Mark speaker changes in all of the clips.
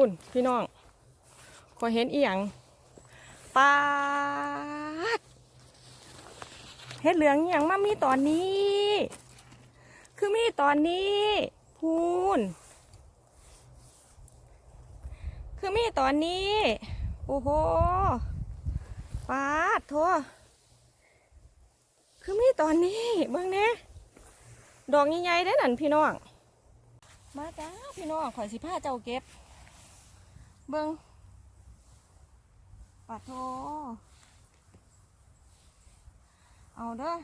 Speaker 1: พุ่นพี่น้องขอเห็นอีหยังปาดเฮ็ดเหลืองอีหยังมามีตอนนี้ คือมีตอนนี้พูนคือมีตอนนี้ โอ้โหปาดโทคือมีตอนนี้เบิ่งเนี่ยดอกใหญ่ๆได้อนั่นพี่น้อง มาจ้าพี่น้องข่อยสิผ้าเจ้าเก็บ เบิ่งปาดโทเอาเด้อ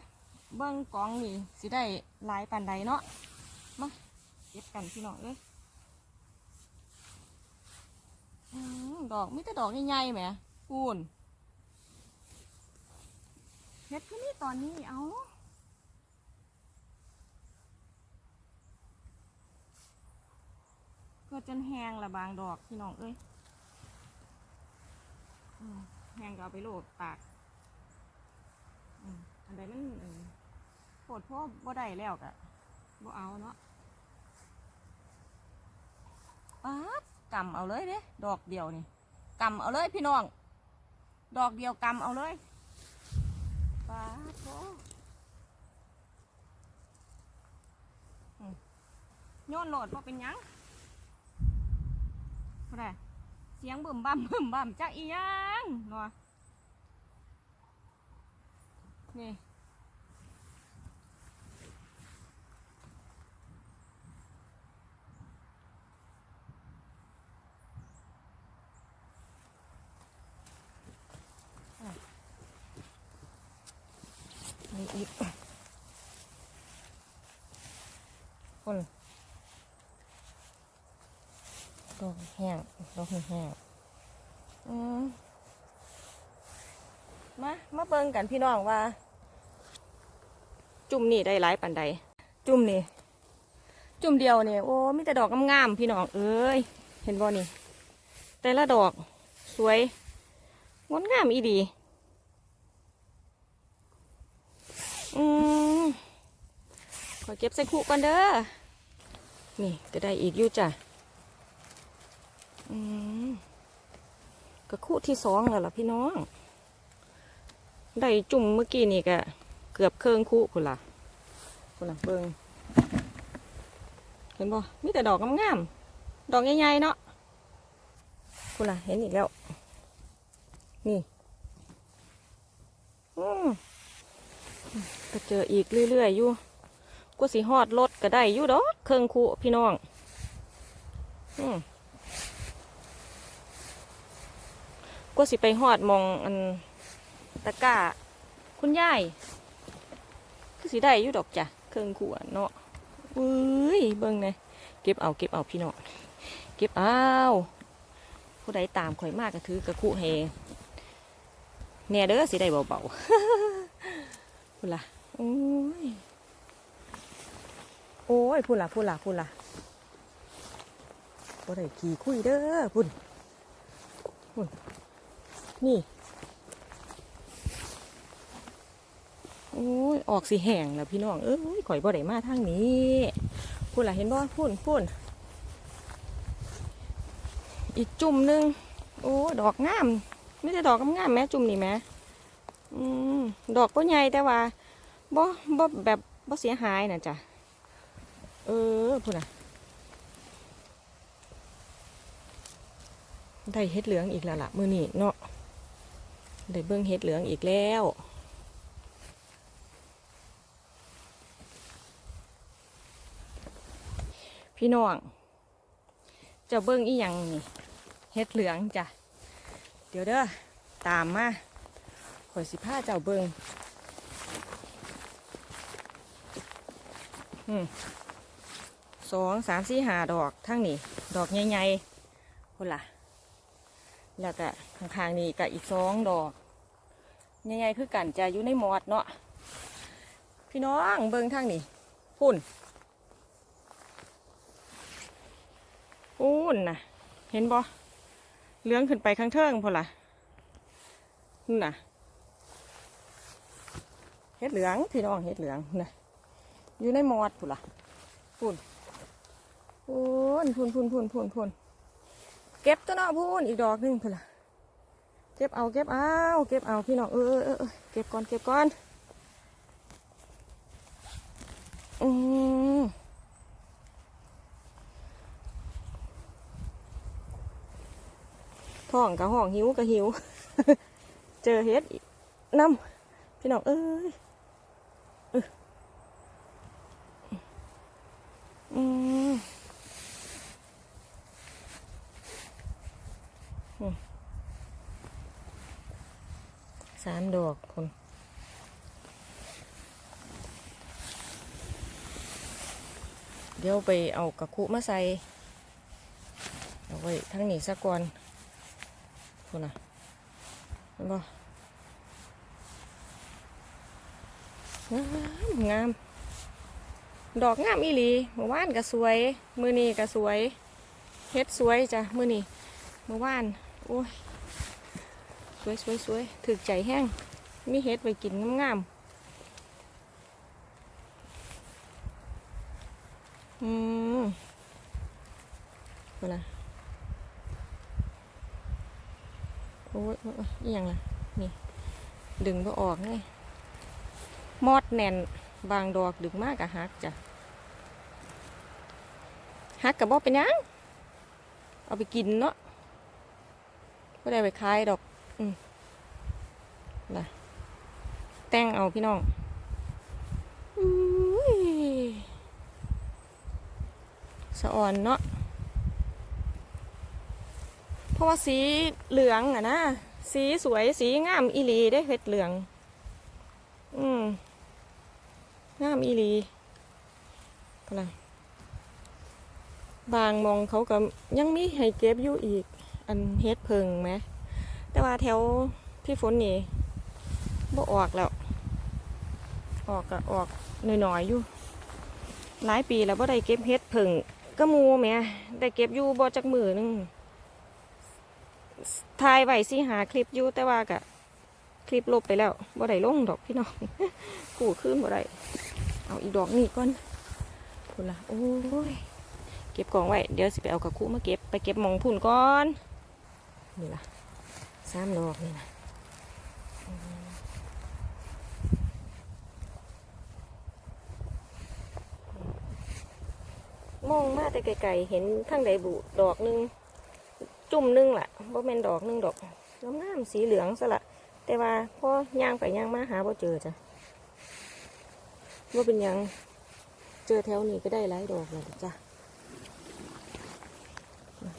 Speaker 1: เบิ่งกองนี่สิได้หลายปานใดเนาะ มาเก็บกันพี่น้องเอ้ยดอกมีแต่ดอกใหญ่ๆแหมปูนเฮ็ดขึ้นนี่ตอนนี้เอาเกิดจนแห้งละบางดอกพี่น้องเอ้ย แห้งก็เอาไปโหลดตากอันใดมันเออโพดพ่อบ่ได้แล้วกะบ่เอาเนาะป๊าดกำเอาเลยเด้ดอกเดียวนี่กำเอาเลยพี่น้อง ดอกเดียวกำเอาเลยป๊าดโอืมโยนโหลดว่าเป็นยังเท่ไร สียงบึมบั่มบึมบั่มจักอีหยังเนาะนี่นี่อีกคน ดอกแห้งดอกแห้งอืมมา มาเบิ่งกันพี่น้องว่า จุ่มนี่ได้หลายปันใด จุ่มนี่ จุ่มเดียวเนี่ยโอ้มีแต่ดอกงามๆพี่น้องเอ้ย เห็นบ่นี่ แต่ละดอกสวยงดงามอีดีอืมขอเก็บใส่คุก่อนเด้อ นี่ก็ได้อีกอยู่จ้ะ อืมก็คู่ที่สองแล้วล่ะพี่น้อง ได้จุ่มเมื่อกี้นี่ก็เกือบเครื่องคู่คุณล่ะคุณล่ะเบิงเห็นบ่มีแต่ดอกงามๆ ดอกใหญ่ๆเนาะคุณล่ะเห็นอีกแล้ว นี่อืมก็เจออีกเรื่อยๆอยู่กูสิฮอดรถก็ได้อยู่ดอกเครื่องคูพี่น้อง อืม กูสิไปฮอดมองอันตะก้า คุณยายคือสิได้อยู่ดอกจ้ะเครื่องคูอะเนาะอุ้ยเบิ่งเลยเก็บเอาเก็บเอาพี่น้องเก็บเอาผู้ใดตามข่อยมากก็ถือกระคุเฮเนี่ยเด้อสิได้เบาๆพูดละโอ้ยโอ้ยพูดละพูดละพูดละบ่ได้ขี่คุยเด้อพุ่นพุ่น นี่ โอ้ย ออกสีแห้งแล้วพี่น้อง เอ้ยข่อยบ่ได้มาทางนี้พูดละเห็นบ่พุ่นพุ่นอีกจุ่มหนึง โอ้ ดอกงามไม่ใช่ดอกงามแม่จุ่มนี่แม่อืมดอกก็ใหญ่แต่ว่าบ่บ่แบบบ่เสียหายนะจ๊ะ เออพูดนะได้เห็ดเหลืองอีกแล้วล่ะ มือนี้เนาะ ได้เบิ่งเห็ดเหลืองอีกแล้วพี่น้องเจะเบิ่งอีหยังนี่เห็ดเหลืองจ้ะ เดี๋ยวเด้อตามมาข่อยสิผ้าเจ้าเบิงอืมสองสามสี่หาดอกทั้งนี้ดอกใหญ่ๆคนละ แล้วก็ข้างๆนี้ก็อีกสองดอกใหญ่ๆคือกันจะอยู่ในหมอดเนาะพี่น้องเบิงทั้งนี้พุ่นพุ่นนะเห็นบ่เลื้องขึ้นไปข้างเทิงพอละนั่นน่ะเห็ดเหลืองพี่น้องเห็ดเหลืองนะอยู่ในหมอดพุ่นล่ะพุ่นพุ่นพุ่นพุ่นพุ่นพุ่นพุ่น เก็บตัวเนาะพูนอีกดอกหนึ่งเพื่อละเก็บเอาเก็บเอาเก็บเอาพี่น้องเออเออเก็บก่อนเก็บก่อนอืมท้องกับห้องหิวกับหิว เจอเฮ็ดน้ำพี่น้องเอ้ยเอออืม สามดอกคนเดี๋ยวไปเอากระคุมาใส่เอาไว้ทั้งนี้สักก่อนคุณน่ะเห็นบ่งามงาม ดอกงามอีหลีเมื่อวานก็สวย มือนี้ก็สวยเฮ็ดสวยจ้ะมือนี้เมื่อวานโอ้ย วยสวยสวยถึกใจแห้งมีเฮ็ดไว้กินงามๆอืมเอาล่ะโอ้ยโอ้ยอ้ยอหยังล่ะ นี่ ดึงบ่ออกเลยมอดแน่น บางดอกดึงมากกะฮักจ้ะฮักกับบ่เป็นยัง เอาไปกินเนาะไม่ได้ไปขายดอก ล่ะแต่งเอาพี่น้องอุ้ยสะอ่อนเนาะ เพราะว่าสีเหลืองอะนะ สีสวยสีงามอีหลีได้เห็ดเหลือง อืมงามอีหลีก็ล่ะบางมองเขาก็ยังมีให้เก็บอยู่อีก อันเฮ็ดเพิงไหม แต่ว่าแถวพี่ฝนนี่บ่ออกแล้ว ออกก็ออกหน่อยๆอยู่ หลายปีแล้วบ่ได้เก็บเฮ็ดผึ่งก็หมูแม่ได้เก็บอยู่บ่จักมือหนึงถ่ายไว้สิหาคลิปอยู่แต่ว่าก็คลิปลบไปแล้วบ่ได้ลงดอกพี่น้องกู้ขึ้นบ่ได้เอาอีดอกนี่ก่อนพุ่นละโอ้ยเก็บกล่องไว้ เดี๋ยวสิไปเอากระคุมาเก็บไปเก็บมองพุ่นก่อนนี่ล่ะ สามดอกนี่นะมองมาแต่ไกลๆเห็นทั้งใดบุดอกหนึง จุ่มหนึงล่ะบ่แม่นดอกหนึงดอกน้ำงามสีเหลืองซะละแต่ว่าพอย่างไปย่างมาหาบ่เจอจ้ะว่าเป็นยังเจอแถวนี้ก็ได้หลายดอกเลยจ้ะ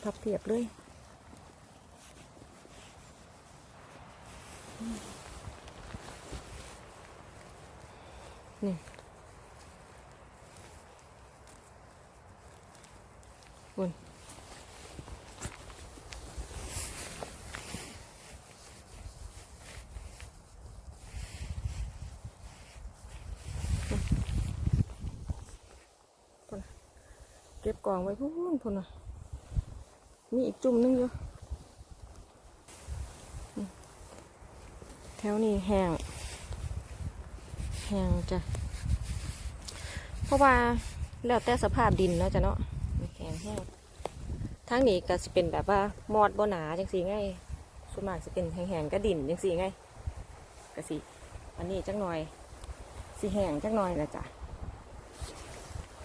Speaker 1: ทับเพียบเลย นี่คุณพุ่นเก็บกล่องไว้พุ่นพุ่นนะมีอีกจุ่มหนึงอยู่นี่แถ วนี้แห้งแห้งจ้ะ เพราะว่าแล้วแต่สภาพดินเนาะจ้ะเนาะแห้งแห้งทั้งนี้ก็จะเป็นแบบว่ามอดบ่หนาจังสีไงส่วนมากจะเป็นแห้งๆก็ดินจังสีไงก็สิอันนี้จักหน่อยสีแห้งจักหน่อยนะจ้ะ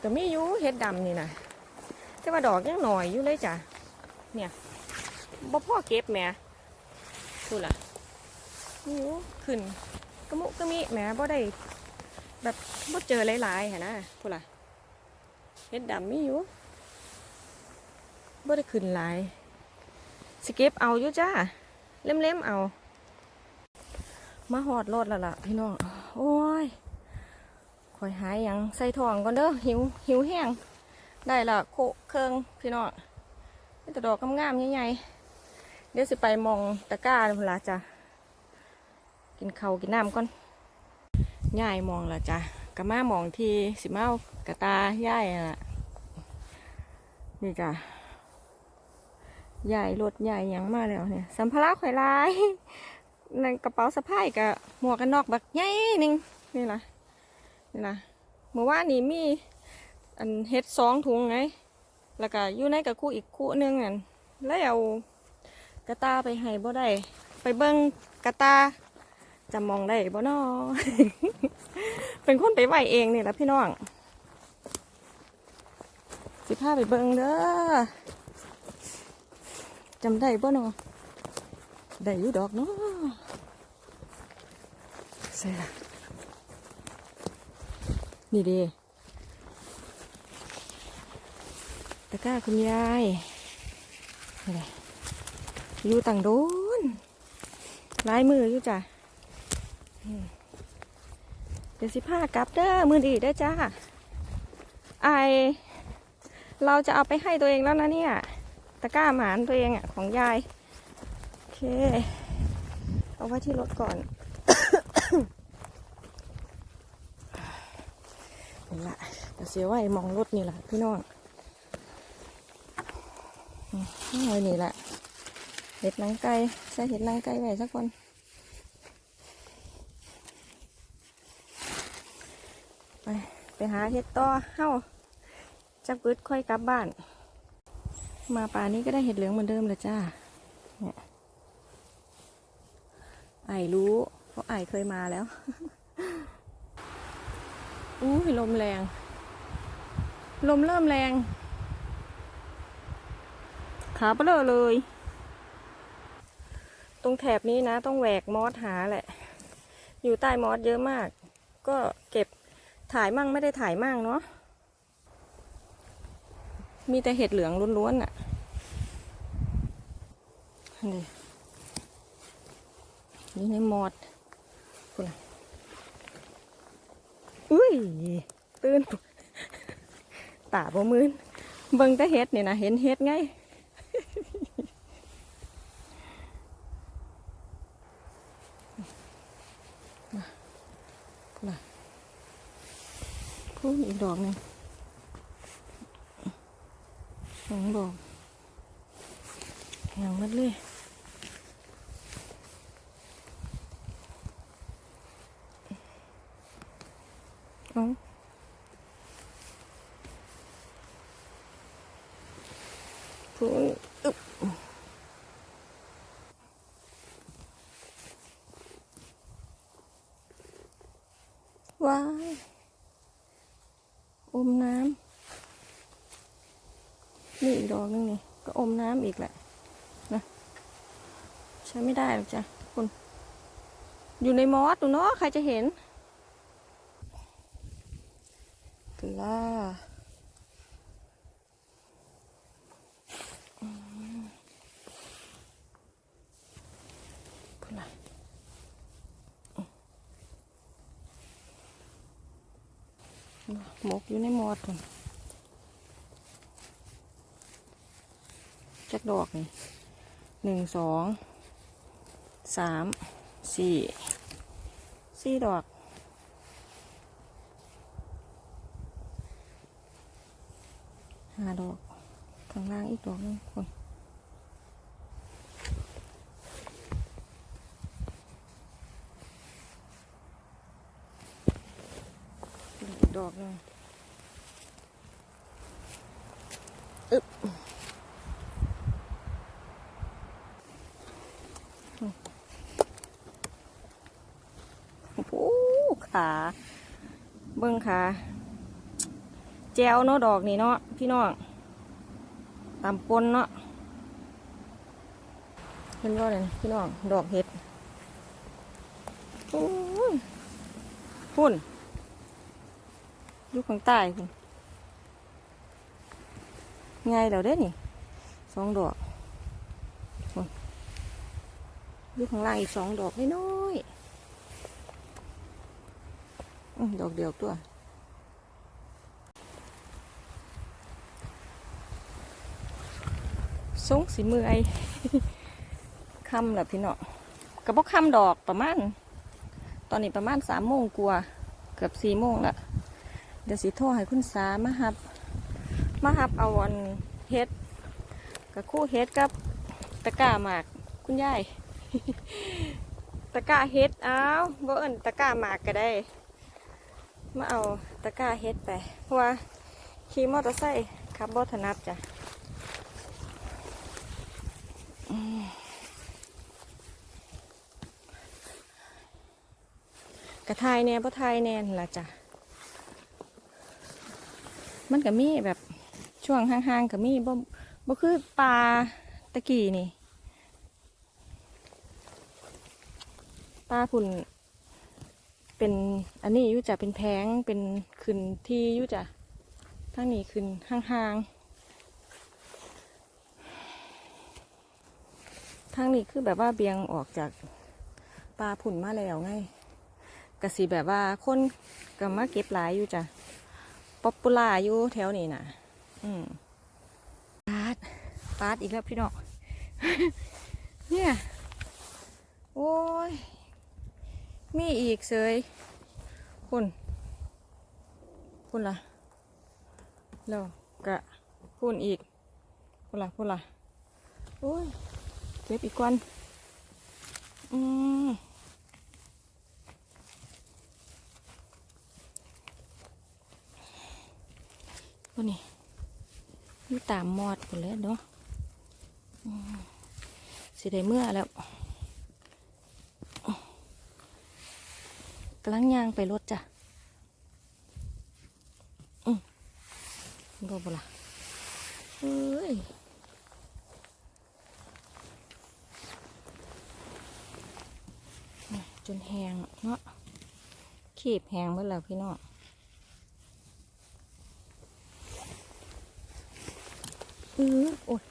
Speaker 1: ก็มีอยู่เห็ดดำนี่นะแต่ว่าดอกยังหน่อยอยู่เลยจ้ะเนี่ยบ่พ่อเก็บแหม่พูล่ะ โอ้ขึ้นกระมุกระมิแหมบ่ได้ แบบบ่เจอหลายๆหะนะพูดล่ะเฮ็ดดำมีอยู่บ่ได้ขึ้นหลายสเก็บเอาอยู่จ้า เล่มๆเอา มาหอดรถแล้วล่ะพี่น้อง โอ้ยคอยหายยังใส่ทองก่อนเด้อหิวหิวแห้ง ได้ละโคเครื่องพี่น้องนี่แต่ดอกงามๆใหญ่ๆเดี๋ยวสิไปมองตะกร้าพุ่นล่ะจ้ะ กินข้าวกินน้ำก่อนย่ายมองละจ้ะกะมามองที่สิเมากะตาย่ายน่ะนี่จ้ะย่ายรถย่ายหยังมาแล้วเนี่ย สัมภาระข่อยลายในกระเป๋าสะพายกับหมวกกันนอกบักใหญ่หนึงนี่ล่ะนี่ล่ะเมื่อวานนี้มีอันเฮ็ดสองถุงไง แล้วก็อยู่ในกับคู่อีกคู่นึงนั่นแล้วเอากระตาไปให้บ่ได้ ไปเบิ่งกระตา จะมองได้บ่นอเป็นคนไปไหวเองนี่แหละพี่น้อง สิพาไปเบิ่งเด้อจำได้บ่นอได้อยู่ดอกเนาะใส่ละนี่ดีตะก้าคุณยายนี่แหละอยู่ต่างโดนลายมืออยู่จ้ะ เดี๋ยวสิผ้ากลับเด้อมือดีเด้อจ้าไอเราจะเอาไปให้ตัวเองแล้วนะเนี่ย ตะกร้าหมานตัวเองอะของยาย โอเค เอาไว้ที่รถก่อนนี่ละเดี๋ยวเสียไว้มองรถนี่แหละพี่น้องอืมนี่ไว้นี่แหละเห็ดนังไก่ใส่เห็ดนังไก่ไว้สักคน ไป ไปหาเห็ดต่อเฮ้าจักปืดค่อยกลับบ้าน มาป่านี้ก็ได้เห็ดเหลืองเหมือนเดิมเลยจ้าเนี่ยไอรู้เพราะไอเคยมาแล้วอู้ยลมแรง ลมเริ่มแรง ขาเปลอเลย ตรงแถบนี้นะ ต้องแหวกมอสหาแหละ อยู่ใต้มอสเยอะมาก ก็เก็บ ถ่ายมั่งไม่ได้ถ่ายมั่งเนาะ มีแต่เห็ดเหลืองล้วนๆน่ะนี่นี่ในหมอดคุณล่ะอุ้ย ตื่นตาบ่มืนเบิ่งแต่เฮ็ดนี่นะเห็นเฮ็ดไงมาคุณล่ะ พูดอีกดอกหนึ่งสองดอกอย่างมัดเลยเอาพูนอึบว้าย อมน้ำ นี่อีกดอกนึงนี่ ก็อมน้ำอีกแหละนะใช้ไม่ได้หรอกจ้ะคุณอยู่ในมอสดูเนาะใครจะเห็นกล้าอืมกล้าอืมหมกอยู่ในมอดพุ่น จักดอกนี่หนึ่งสองสามสี่สี่ดอกห้าดอกข้างล่างอีกดอกหนึงคนอีกดอกหนึงอึบโอ้โหขา เบิ้งขาแจวเนาะดอกนี่เนาะพี่น้องตามปนเนาะเห็นว่าเลยพี่น้องดอกเห็ดพุ่นอยู่ข้างใต้พุ่นไงเดี๋ยวเด้นี่สองดอกพุ่นอยู่ข้างล่างอีกสองดอกน้อยๆดอกเดียวตัว สงสีมือไอคำแหละพี่เนาะกระบอกคำดอกประมาณ ตอนนี้ประมาณสามโมงกว่าเกือบสี่โมงละเดี๋ยวสีโทรให้คุณสามาหับ มาหับเอาอันเฮ็ดกับคู่เฮ็ดกับตะกร้าหมากคุณยายตะกร้าเฮ็ดเอาบ่เอิ้นตะกร้าหมากก็ได้ มาเอาตะกร้าเฮ็ดไปเพราะว่าขี่มอเตอร์ไซค์ขับบ่ถนัดจ้ะ กระทายแน่บ่ทายแน่ละจ้ะ มันก็มีแบบช่วงห่างๆก็มีบ่บ่คือปลาตะกี้นี่ปลาผุ่นเป็นอันนี้ยู่จะเป็นแพงเป็นขึ้นที่ยู่จะทั้งนี้ขึ้นห่างๆทางนี้คือแบบว่าเบียงออกจากปลาผุ่นมาแล้วไง กะสีแบบว่าคนก็มาเก็บหลายอยู่จ้ะป๊อปปูล่าอยู่แถวนี้นะอืมปาดปาดอีกแล้วพี่น้องเนี่ยโอ้ย มีอีกเสยคุณคุณล่ะแล้วกะคุณอีกคุณล่ะคุณล่ะโอ้ยเก็บอีกก่อนอืม นี้มีตามมอดหมดแล้วเนาะสิได้เมื่อแล้วกำลังย่างไปรถจ้ะอืมบ่บ่ล่ะเอ้ยนี่จนแหงเนาะขีบแหงหมดแล้วพี่น้อง อือโอ้ย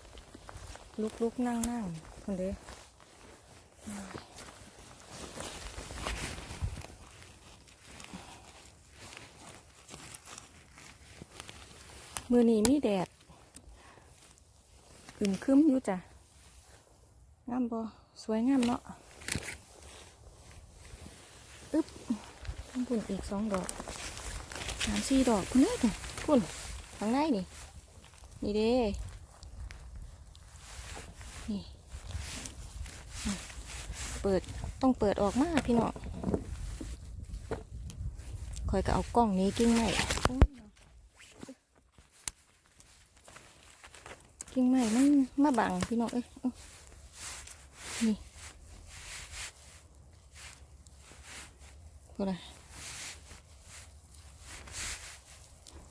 Speaker 1: ลุกลุกนั่งนั่งคนเด้มือนี้มีแดดอึมครึ้มอยู่จ้ะงามบ่สวยงามเนาะอึ๊บข้างบนอีกสองดอกสามสี่ดอกคุณเด้อคุณข้างในนี่นี่เด้ นี่อะ เปิดต้องเปิดออกมาพี่น้องคอยก็เอากล้องนี้กิ้งไม้กิ้งไม้มันมาบังพี่น้องเอ้ยนี่ก็ได้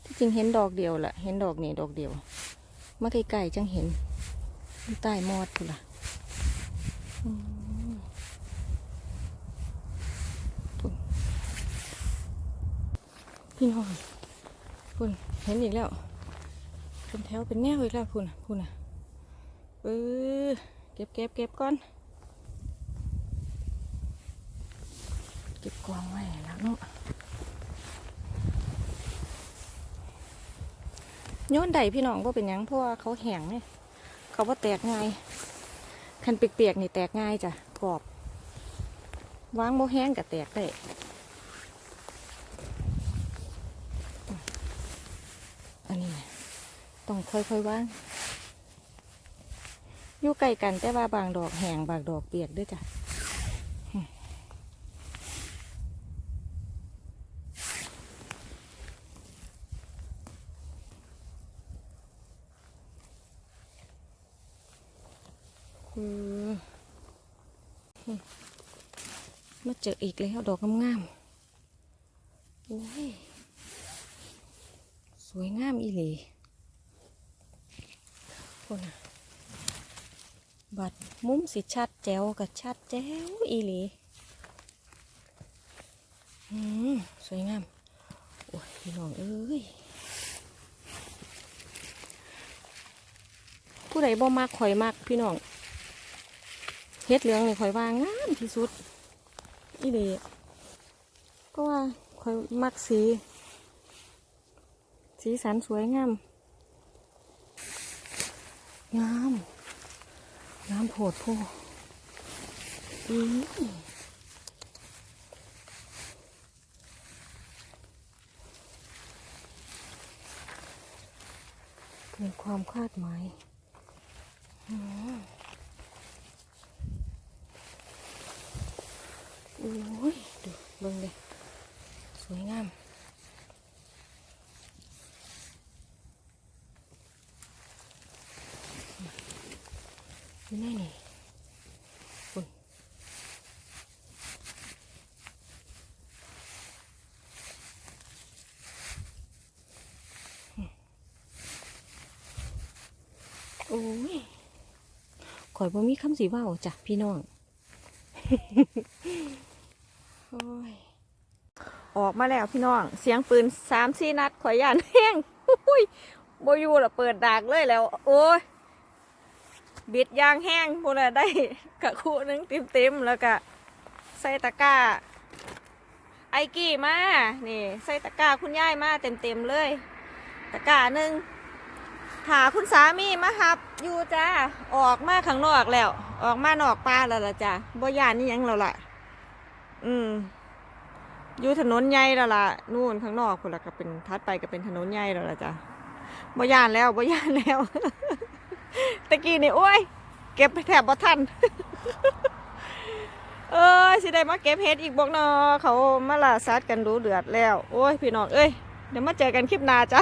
Speaker 1: ที่จริงเห็นดอกเดียวแหละเห็นดอกนี่ดอกเดียวมาไกลๆจังเห็นใต้มอดพุ่นล่ะมพุ่น พี่น้องพุ่นเห็นอีกแล้วเป็นแถวเป็นแนวอีกแล้วพุ่นพุ่นน่ะเออเก็บเก็บเก็บก่อน เก็บกวางไว้แล้วเนาะโยนใดพี่น้องก็เป็นยังเพราะว่าเขาแห้งเนี่ยเขาว่าแตกง่ายคันเปียกๆนี่แตกง่ายจ้ะกรอบวางโมแห้งกับแตกได้อันนี้นะ ต้องค่อยๆว่างอยู่ใกล้กันแต่ว่าบางดอกแห้งบางดอกเปียกด้วยจ้ะอืมมาเจออีกแล้วดอกงามๆโอ้ย สวยงามอีหลี คนน่ะบัดมุมสิชัดแจ๋วกับชัดแจ๋วอีหลีอืมสวยงาม โอ้ยพี่น้องเอ้ย ผู้ใดบ่มักข่อยมักพี่น้องเฮ็ดเหลืองนี่ข่อยว่างามที่สุด อีเดีก็ว่าข่อยมักสี สีสันสวยงาม งามงามโผดโพอืเกินความคาดหมายอืมโอ้ย ดูเบิ่งเลยสวยงาม อยู่นี่คุณโอ้ยข่อยบ่มีคำสีว่าวจ้ะพี่น้อง โอ้ยออกมาแล้วพี่น้อง เสียงปืนสามสี่นัดข่อยย่านแห้งโอ้ยโบอยูละเปิดดากเลยแล้ว โอ้ย บิดยางแห้งพูน่ะได้กระคู่หนึงเต็มๆแล้วก็ใส่ตะกร้า ไอกี้มา นี่ใส่ตะกร้าคุณย่ายมาเต็มๆเลย ตะกร้าหนึ่งถาคุณสามีมาหับอยู่จ้าออกมาข้างนอกแล้ว ออกมานอกป่าแล้วล่ะจ้าบ่ยานนี่ยังแล้วล่ะ อืมอยู่ถนนใหญ่แล้วล่ะนู่นข้างนอกคนละก็เป็นทัดไปก็เป็นถนนใหญ่แล้วล่ะจ้าบ่ยานแล้วบ่ยานแล้ว ตะกี้นี่โอ้ย เก็บแถบบ่ทัน เอ้ยสิได้มาเก็บเฮ็ดอีกบอกเนาะเขามาล่าสัตว์กันดูเดือดแล้ว โอ้ย พี่น้องเอ้ย เดี๋ยวมาเจอกันคลิปหน้าจ้า